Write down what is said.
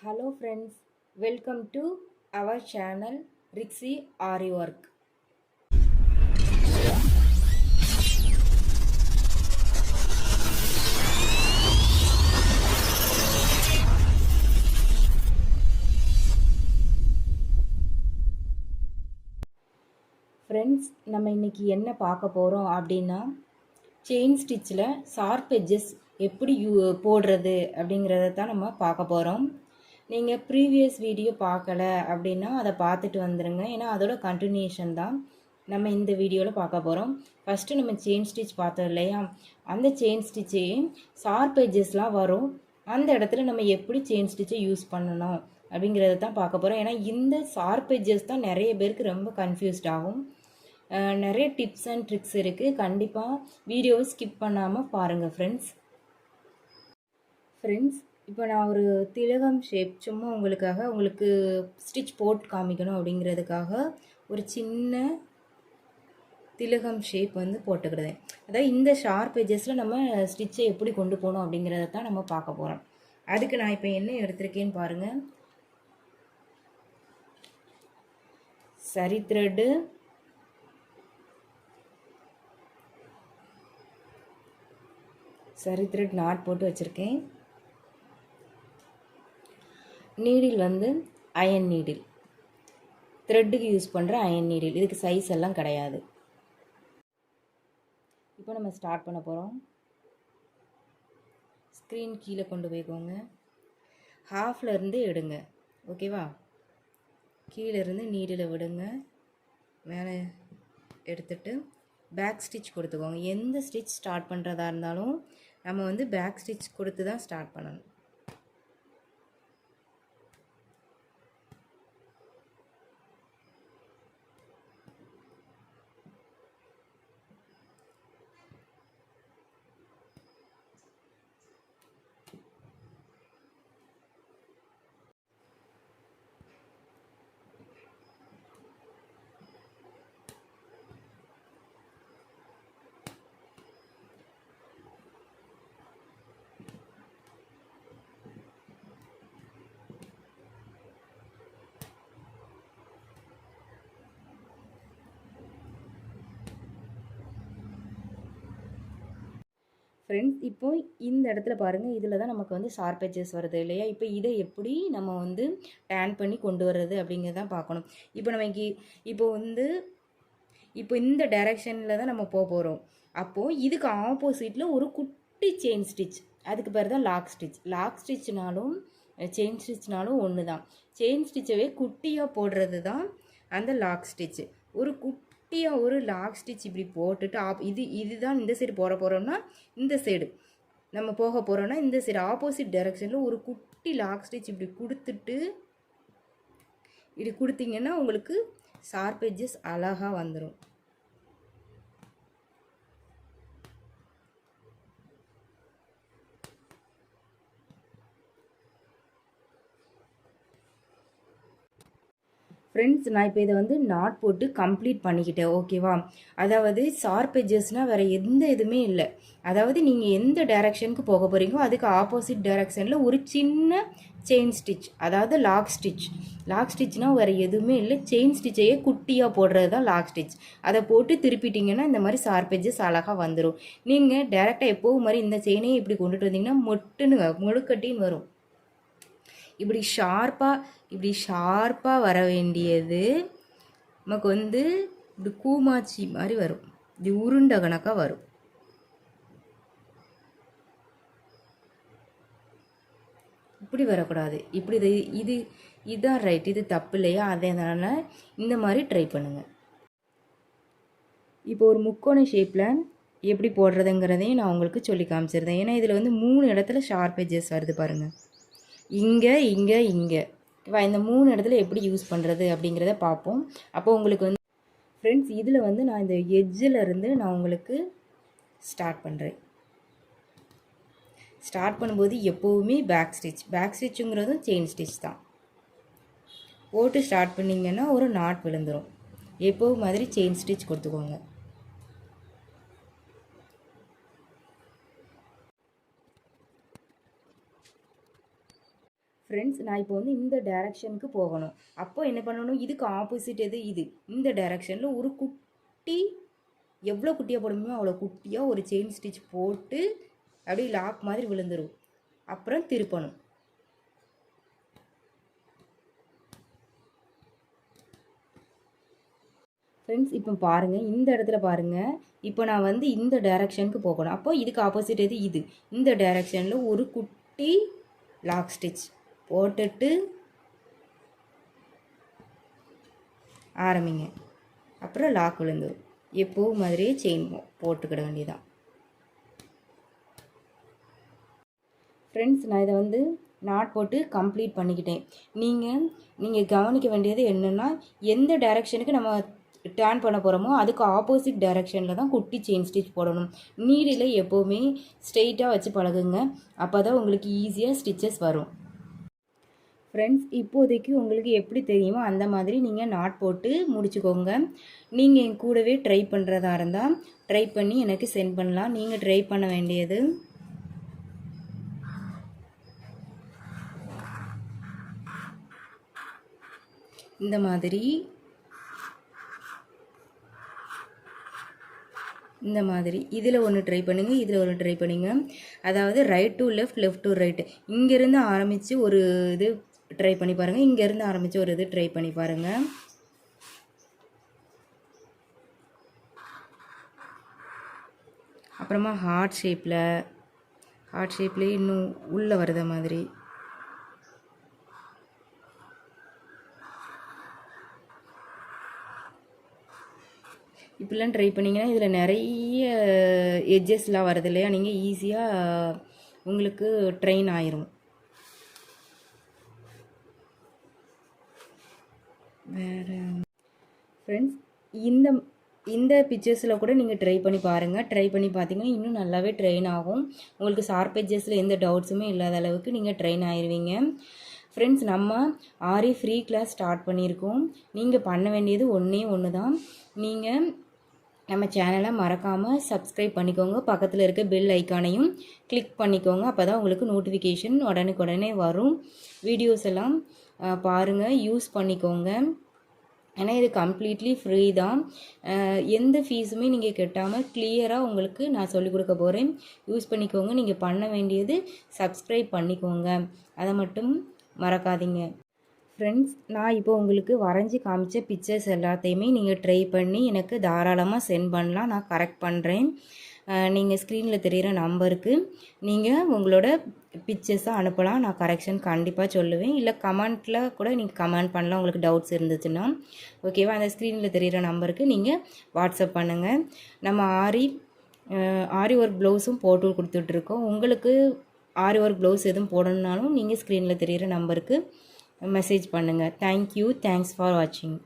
Hello friends, welcome to our channel ரிக்ஸி aari work friends நம்ம இன்னைக்கு என்ன பார்க்க போகிறோம் அப்படின்னா செயின் ஸ்டிச்சில் ஷார்ப் எட்ஜஸ் எப்படி யூ போடுறது அப்படிங்கிறத தான் நம்ம பார்க்க போகிறோம் நீங்கள் ப்ரீவியஸ் வீடியோ பார்க்கல அப்படின்னா அதை பார்த்துட்டு வந்துடுங்க ஏன்னா அதோட கண்டினியூஷன் தான் நம்ம இந்த வீடியோவில் பார்க்க போகிறோம் ஃபஸ்ட்டு நம்ம செயின் ஸ்டிச் பார்த்தோம் இல்லையா? அந்த செயின் ஸ்டிச்சே ஷார்ப் எஜஸ்லாம் வரும். அந்த இடத்துல நம்ம எப்படி செயின் ஸ்டிச்சை யூஸ் பண்ணணும் அப்படிங்கிறத தான் பார்க்க போகிறோம் ஏன்னா இந்த ஷார்ப் எஜஸ் தான் நிறைய பேருக்கு ரொம்ப கன்ஃபியூஸ்ட் ஆகும். நிறைய டிப்ஸ் அண்ட் ட்ரிக்ஸ் இருக்குது கண்டிப்பாக வீடியோவை ஸ்கிப் பண்ணாமல் பாருங்கள் ஃப்ரெண்ட்ஸ் ஃப்ரெண்ட்ஸ் இப்போ நான் ஒரு திலகம் ஷேப் சும்மா உங்களுக்காக உங்களுக்கு ஸ்டிச் போட்டு காமிக்கணும் அப்படிங்கிறதுக்காக ஒரு சின்ன திலகம் ஷேப் வந்து போட்டுக்கிறேன் அதாவது இந்த ஷார்ப் எஜஸில் நம்ம ஸ்டிச்சை எப்படி கொண்டு போகணும் அப்படிங்கிறத தான் நம்ம பார்க்க போகிறோம் அதுக்கு நான் இப்போ என்ன எடுத்திருக்கேன்னு பாருங்கள் சரி த்ரெட்டு சரி த்ரெட் நாட் போட்டு வச்சுருக்கேன். நீடில் வந்து அயன் நீடில் த்ரெட்டுக்கு யூஸ் பண்ணுற அயன் நீடில் இதுக்கு சைஸ் எல்லாம் கிடையாது. இப்போ நம்ம ஸ்டார்ட் பண்ண போகிறோம் ஸ்க்ரீன் கீழே கொண்டு போய்க்கோங்க ஹாஃப்ல இருந்து எடுங்க. ஓகேவா கீழே இருந்து நீடில் விடுங்க. மேலே எடுத்துட்டு பேக் ஸ்டிச் கொடுத்துக்கோங்க. எந்த ஸ்டிச் ஸ்டார்ட் பண்ணுறதா இருந்தாலும் நம்ம வந்து பேக் ஸ்டிச் கொடுத்து தான் ஸ்டார்ட் பண்ணணும். ஃப்ரெண்ட்ஸ் இப்போ இந்த இடத்துல பாருங்கள் இதில் தான் நமக்கு வந்து ஷார்ப் வருது இல்லையா? இப்போ இதை எப்படி நம்ம வந்து டேன் பண்ணி கொண்டு வர்றது அப்படிங்கிறத பார்க்கணும். இப்போ நமக்கு இப்போ வந்து இப்போ இந்த டைரெக்ஷனில் தான் நம்ம போக போகிறோம் அப்போது இதுக்கு ஆப்போசிட்டில் ஒரு குட்டி செயின் ஸ்டிச் அதுக்கு பேர் தான் லாக் ஸ்டிச் லாக் ஸ்டிச்னாலும் செயின் ஸ்டிச்னாலும் ஒன்று தான் செயின் ஸ்டிச்சவே குட்டியாக போடுறது தான் அந்த லாக் ஸ்டிச்சு ஒரு குட்டியாக ஒரு லாக் ஸ்டிச் இப்படி போட்டுட்டு ஆப் இது இதுதான் இந்த சைடு போட போகிறோம்னா இந்த சைடு நம்ம போக போகிறோம்னா இந்த சைடு ஆப்போசிட் டைரெக்ஷனில் ஒரு குட்டி லாக் ஸ்டிச் இப்படி கொடுத்துட்டு இப்படி கொடுத்தீங்கன்னா உங்களுக்கு ஷார்ப் எட்ஜஸ் அழகாக வந்துடும் ஃப்ரெண்ட்ஸ் நான் இப்போ இதை வந்து நாட் போட்டு கம்ப்ளீட் பண்ணிக்கிட்டேன் ஓகேவா அதாவது ஷார்ப் வேறு எந்த இதுவுமே இல்லை. அதாவது நீங்கள் எந்த டைரக்ஷனுக்கு போக போகிறீங்களோ அதுக்கு ஆப்போசிட் டைரக்ஷனில் ஒரு சின்ன செயின் ஸ்டிச் அதாவது லாக் ஸ்டிச் லாக் ஸ்டிச்னால் வேறு எதுவுமே இல்லை. செயின் ஸ்டிச்சையே குட்டியாக போடுறது தான் லாக் ஸ்டிச் அதை போட்டு திருப்பிட்டிங்கன்னா இந்த மாதிரி ஷார்ப் அழகாக வந்துடும் நீங்கள் டேரெக்டாக எப்போவும் மாதிரி இந்த செயினையே இப்படி கொண்டுட்டு வந்தீங்கன்னா மொட்டுன்னு முழுக்கட்டின்னு வரும். இப்படி ஷார்ப்பாக இப்படி ஷார்ப்பாக வர வேண்டியது நமக்கு வந்து இப்படி கூமாச்சி மாதிரி வரும். இப்படி உருண்டை கணக்காக வரும். இப்படி வரக்கூடாது. இப்படி இது இது இதுதான் ரைட் இது தப்பு இல்லையா? அதனால இந்த மாதிரி ட்ரை பண்ணுங்கள் இப்போ ஒரு முக்கோண ஷேப்பில் எப்படி போடுறதுங்கிறதையும் நான் உங்களுக்கு சொல்லி காமிச்சிருந்தேன். ஏன்னா இதில் வந்து மூணு இடத்துல ஷார்ப் எஜஸ் வருது பாருங்கள் இங்கே இங்கே இங்கே. ஓகேவா இந்த மூணு இடத்துல எப்படி யூஸ் பண்ணுறது அப்படிங்கிறத பார்ப்போம். அப்போ உங்களுக்கு வந்து ஃப்ரெண்ட்ஸ் இதில் வந்து நான் இந்த எஜ்ஜில் இருந்து நான் உங்களுக்கு ஸ்டார்ட் பண்ணுறேன் ஸ்டார்ட் பண்ணும்போது எப்போவுமே பேக் ஸ்டிச் பேக் ஸ்டிச்சுங்கிறதும் செயின் ஸ்டிச் தான். போட்டு ஸ்டார்ட் பண்ணிங்கன்னா ஒரு நாட் விழுந்துடும் எப்போவும் மாதிரி செயின் ஸ்டிச் கொடுத்துக்கோங்க. ஃப்ரெண்ட்ஸ் நான் இப்போ வந்து இந்த டைரக்ஷனுக்கு போகணும். அப்போ என்ன பண்ணணும்? இதுக்கு ஆப்போசிட் எது? இது. இந்த டைரக்ஷனில் ஒரு குட்டி எவ்வளோ குட்டியாக போட முடியுமோ அவ்வளோ குட்டியாக ஒரு செயின் ஸ்டிச் போட்டு அப்படியே லாக் மாதிரி விழுந்துடும் அப்புறம் திருப்பணும். ஃப்ரெண்ட்ஸ் இப்போ பாருங்கள் இந்த இடத்துல பாருங்கள் இப்போ நான் வந்து இந்த டைரக்ஷனுக்கு போகணும். அப்போ இதுக்கு ஆப்போசிட் எது? இது. இந்த டைரக்ஷனில் ஒரு குட்டி லாக் ஸ்டிச் போட்டுட்டு ஆரம்பிங்க. அப்புறம் லாக் விழுந்துரும் எப்போவும் மாதிரியே செயின் போட்டுக்கிட வேண்டியதான் ஃப்ரெண்ட்ஸ் நான் இதை வந்து நாட் போட்டு கம்ப்ளீட் பண்ணிக்கிட்டேன். நீங்கள் நீங்கள் கவனிக்க வேண்டியது என்னென்னா எந்த டைரெக்ஷனுக்கு நம்ம டேர்ன் பண்ண போகிறோமோ அதுக்கு ஆப்போசிட் டைரெக்ஷனில் தான் குட்டி செயின் ஸ்டிச் போடணும். நீடில் எப்போவுமே ஸ்ட்ரெயிட்டாக வச்சு பழகுங்க. அப்போ தான் உங்களுக்கு ஈஸியாக ஸ்டிச்சஸ் வரும். ஃப்ரெண்ட்ஸ் இப்போதைக்கு உங்களுக்கு எப்படி தெரியுமோ அந்த மாதிரி நீங்கள் நாட் போட்டு முடிச்சுக்கோங்க. நீங்கள் என் கூடவே ட்ரை பண்ணுறதா இருந்தால் ட்ரை பண்ணி எனக்கு சென்ட் பண்ணலாம். நீங்கள் ட்ரை பண்ண வேண்டியது. இந்த மாதிரி. இந்த மாதிரி. இதில் ஒன்று ட்ரை பண்ணுங்கள் இதில் ஒன்று ட்ரை பண்ணுங்கள் அதாவது right to left left to right இங்கேருந்து ஆரம்பித்து ஒரு இது ட்ரை பண்ணி பாருங்கள் இங்கேருந்து ஆரம்பித்து ஒரு இது ட்ரை பண்ணி பாருங்கள் அப்புறமா ஹார்ட் ஷேப்பில் ஹார்ட் ஷேப்லேயே இன்னும் உள்ளே வர்ற மாதிரி. இப்படிலாம் ட்ரை பண்ணிங்கன்னா இதில் நிறைய எட்ஜஸ்லாம் வருது இல்லையா? நீங்கள் ஈஸியாக உங்களுக்கு ட்ரெயின் ஆயிரும். வேறு ஃப்ரெண்ட்ஸ் இந்த இந்த பிக்சர்ஸில் கூட நீங்கள் ட்ரை பண்ணி பாருங்கள் ட்ரை பண்ணி பார்த்தீங்கன்னா இன்னும் நல்லாவே ட்ரெயின் ஆகும். உங்களுக்கு ஷார்ப் எட்ஜஸில் எந்த டவுட்ஸுமே இல்லாத அளவுக்கு நீங்கள் ட்ரெயின் ஆயிடுவீங்க ஃப்ரெண்ட்ஸ் நம்ம ஆரி ஃப்ரீ கிளாஸ் ஸ்டார்ட் பண்ணியிருக்கோம். நீங்கள் பண்ண வேண்டியது ஒன்றே ஒன்று தான் நீங்கள் நம்ம சேனலை மறக்காமல் சப்ஸ்கிரைப் பண்ணிக்கோங்க. பக்கத்தில் இருக்க பெல் ஐக்கானையும் கிளிக் பண்ணிக்கோங்க. அப்போ தான் உங்களுக்கு நோட்டிஃபிகேஷன் உடனுக்குடனே வரும். வீடியோஸ் எல்லாம் பாருங்கள் யூஸ் பண்ணிக்கோங்க. ஏன்னா இது கம்ப்ளீட்லி ஃப்ரீ தான். எந்த ஃபீஸுமே நீங்கள் கட்டாமல் கிளியராக உங்களுக்கு நான் சொல்லிக் கொடுக்க போகிறேன் யூஸ் பண்ணிக்கோங்க. நீங்கள் பண்ண வேண்டியது சப்ஸ்கிரைப் பண்ணிக்கோங்க. அதை மட்டும் மறக்காதீங்க. ஃப்ரெண்ட்ஸ் நான் இப்போ உங்களுக்கு வரைஞ்சி காமிச்ச பிக்சர்ஸ் எல்லாத்தையுமே நீங்கள் ட்ரை பண்ணி எனக்கு தாராளமாக சென்ட் பண்ணலாம். நான் கரெக்ட் பண்ணுறேன் நீங்கள் ஸ்க்ரீனில் தெரிகிற நம்பருக்கு நீங்கள் உங்களோட பிக்சர்ஸாக அனுப்பலாம். நான் கரெக்ஷன் கண்டிப்பாக சொல்லுவேன். இல்லை கமெண்ட்டில் கூட நீங்கள் கமெண்ட் பண்ணலாம். உங்களுக்கு டவுட்ஸ் இருந்துச்சுன்னா. ஓகேவா அந்த ஸ்க்ரீனில் தெரிகிற நம்பருக்கு நீங்கள் வாட்ஸ்அப் பண்ணுங்கள் நம்ம ஆரி ஆரி ஒர்க் ப்ளவுஸும் போட்டு கொடுத்துட்ருக்கோம். உங்களுக்கு ஆரி ஒர்க் ப்ளவுஸ் எதுவும் போடணுன்னாலும் நீங்கள் ஸ்க்ரீனில் தெரிகிற நம்பருக்கு மெசேஜ் பண்ணுங்கள் தேங்க்யூ தேங்க்ஸ் ஃபார் வாட்சிங்